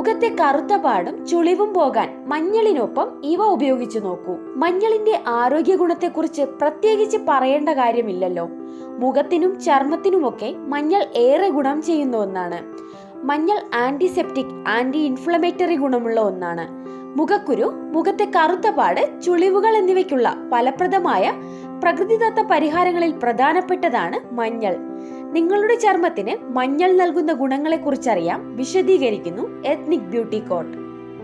മുഖത്തെ കറുത്ത പാടും ചുളിവും പോകാൻ മഞ്ഞളിനൊപ്പം ഇവ ഉപയോഗിച്ചു നോക്കൂ. മഞ്ഞളിന്റെ ആരോഗ്യ ഗുണത്തെക്കുറിച്ച് പ്രത്യേകിച്ച് പറയേണ്ട കാര്യമില്ലല്ലോ. മുഖത്തിനും ചർമ്മത്തിനുമൊക്കെ മഞ്ഞൾ ഏറെ ഗുണം ചെയ്യുന്ന ഒന്നാണ്. മഞ്ഞൾ ആന്റിസെപ്റ്റിക് ആന്റി ഇൻഫ്ലമേറ്ററി ഗുണമുള്ള ഒന്നാണ്. മുഖക്കുരു മുഖത്തെ കറുത്ത പാട് ചുളിവുകൾ എന്നിവയ്ക്കുള്ള ഫലപ്രദമായ പ്രകൃതിദത്ത പരിഹാരങ്ങളിൽ പ്രധാനപ്പെട്ടതാണ് മഞ്ഞൾ. നിങ്ങളുടെ ചർമ്മത്തിന് മഞ്ഞൾ നൽകുന്ന ഗുണങ്ങളെക്കുറിച്ചറിയാം വിശദീകരിക്കുന്നു എത്നിക് ബ്യൂട്ടി കോട്ട്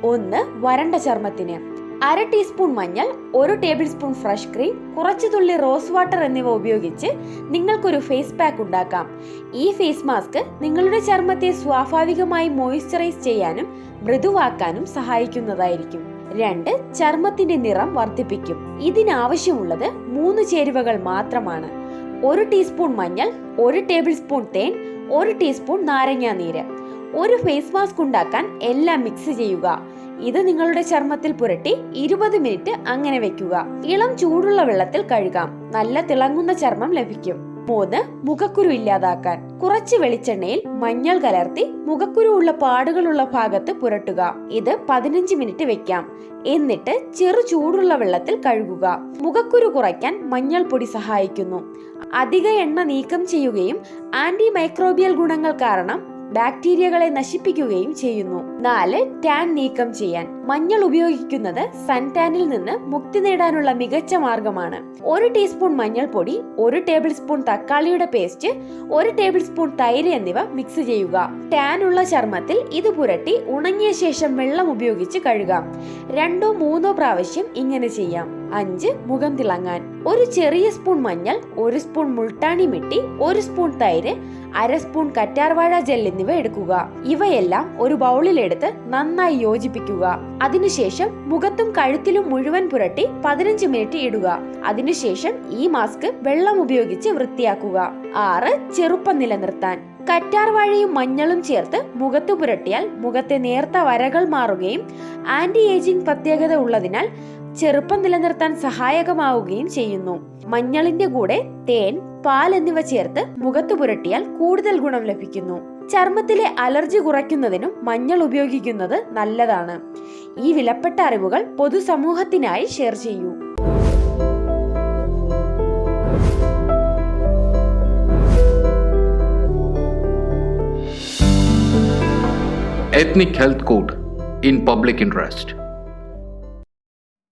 ഒന്ന് വരണ്ട ചർമ്മത്തിന്. അര ടീസ്പൂൺ മഞ്ഞൾ ഒരു ടേബിൾ സ്പൂൺ ഫ്രഷ് ക്രീം കുറച്ച് തുള്ളി റോസ് വാട്ടർ എന്നിവ ഉപയോഗിച്ച് നിങ്ങൾക്കൊരു ഫേസ് പാക്ക് ഉണ്ടാക്കാം. ഈ ഫേസ് മാസ്ക് നിങ്ങളുടെ ചർമ്മത്തെ സ്വാഭാവികമായി മോയിസ്ചറൈസ് ചെയ്യാനും മൃദുവാക്കാനും സഹായിക്കുന്നതായിരിക്കും. രണ്ട് ചർമ്മത്തിന്റെ നിറം വർദ്ധിപ്പിക്കും. ഇതിനാവശ്യമുള്ളത് മൂന്ന് ചേരുവകൾ മാത്രമാണ്. ഒരു ടീസ്പൂൺ മഞ്ഞൾ ഒരു ടേബിൾ സ്പൂൺ തേൻ ഒരു ടീസ്പൂൺ നാരങ്ങാ നീര്. ഒരു ഫേസ് മാസ്ക് ഉണ്ടാക്കാൻ എല്ലാം മിക്സ് ചെയ്യുക. ഇത് നിങ്ങളുടെ ചർമ്മത്തിൽ പുരട്ടി ഇരുപത് മിനിറ്റ് അങ്ങനെ വെക്കുക. ഇളം ചൂടുള്ള വെള്ളത്തിൽ കഴുകാം. നല്ല തിളങ്ങുന്ന ചർമ്മം ലഭിക്കും. മൂന്ന് മുഖക്കുരു ഇല്ലാതാക്കാൻ. കുറച്ച് വെളിച്ചെണ്ണയിൽ മഞ്ഞൾ കലർത്തി മുഖക്കുരു ഉള്ള പാടുകളുള്ള ഭാഗത്ത് പുരട്ടുക. ഇത് പതിനഞ്ച് മിനിറ്റ് വെക്കാം. എന്നിട്ട് ചെറു ചൂടുള്ള വെള്ളത്തിൽ കഴുകുക. മുഖക്കുരു കുറയ്ക്കാൻ മഞ്ഞൾപ്പൊടി സഹായിക്കുന്നു. അധിക എണ്ണ നീക്കം ചെയ്യുകയും ആന്റി മൈക്രോബിയൽ ഗുണങ്ങൾ കാരണം ബാക്ടീരിയകളെ നശിപ്പിക്കുകയും ചെയ്യുന്നു. നാല് ടാൻ നീക്കം ചെയ്യാൻ. മഞ്ഞൾ ഉപയോഗിക്കുന്നത് സൺ ടാനിൽ നിന്ന് മുക്തി നേടാനുള്ള മികച്ച മാർഗമാണ്. ഒരു ടീസ്പൂൺ മഞ്ഞൾപ്പൊടി ഒരു ടേബിൾ സ്പൂൺ തക്കാളിയുടെ പേസ്റ്റ് ഒരു ടേബിൾ സ്പൂൺ തൈര് എന്നിവ മിക്സ് ചെയ്യുക. ടാൻ ഉള്ള ചർമ്മത്തിൽ ഇത് പുരട്ടി ഉണങ്ങിയ ശേഷം വെള്ളം ഉപയോഗിച്ച് കഴുകാം. രണ്ടോ മൂന്നോ പ്രാവശ്യം ഇങ്ങനെ ചെയ്യാം. അഞ്ച് മുഖം തിളങ്ങാൻ. ഒരു ചെറിയ സ്പൂൺ മഞ്ഞൾ ഒരു സ്പൂൺ മുൾട്ടാണി മിട്ടി ഒരു സ്പൂൺ തൈര് അര സ്പൂൺ കറ്റാർവാഴ ജെൽ എന്നിവ എടുക്കുക. ഇവയെല്ലാം ഒരു ബൗളിൽ ബൗളിലെടുത്ത് നന്നായി യോജിപ്പിക്കുക. അതിനുശേഷം മുഖത്തും കഴുത്തിലും മുഴുവൻ പുരട്ടി പതിനഞ്ച് മിനിറ്റ് ഇടുക. അതിനുശേഷം ഈ മാസ്ക് വെള്ളം ഉപയോഗിച്ച് വൃത്തിയാക്കുക. ആറ് ചെറുപ്പം നിലനിർത്താൻ. കറ്റാർവാഴയും മഞ്ഞളും ചേർത്ത് മുഖത്ത് പുരട്ടിയാൽ മുഖത്തെ നേർത്ത വരകൾ മാറുകയും ആന്റി ഏജിംഗ് പ്രത്യേകത ഉള്ളതിനാൽ ചെറുപ്പം നിലനിർത്താൻ സഹായകമാവുകയും ചെയ്യുന്നു. മഞ്ഞളിന്റെ കൂടെ തേൻ പാൽ എന്നിവ ചേർത്ത് മുഖത്ത് പുരട്ടിയാൽ കൂടുതൽ ഗുണം ലഭിക്കുന്നു. ചർമ്മത്തിലെ അലർജി കുറയ്ക്കുന്നതിനും മഞ്ഞൾ ഉപയോഗിക്കുന്നത് നല്ലതാണ്. ഈ വിലപ്പെട്ട അറിവുകൾ പൊതുസമൂഹത്തിനായി ഷെയർ ചെയ്യൂ. Ethnic health code in public interest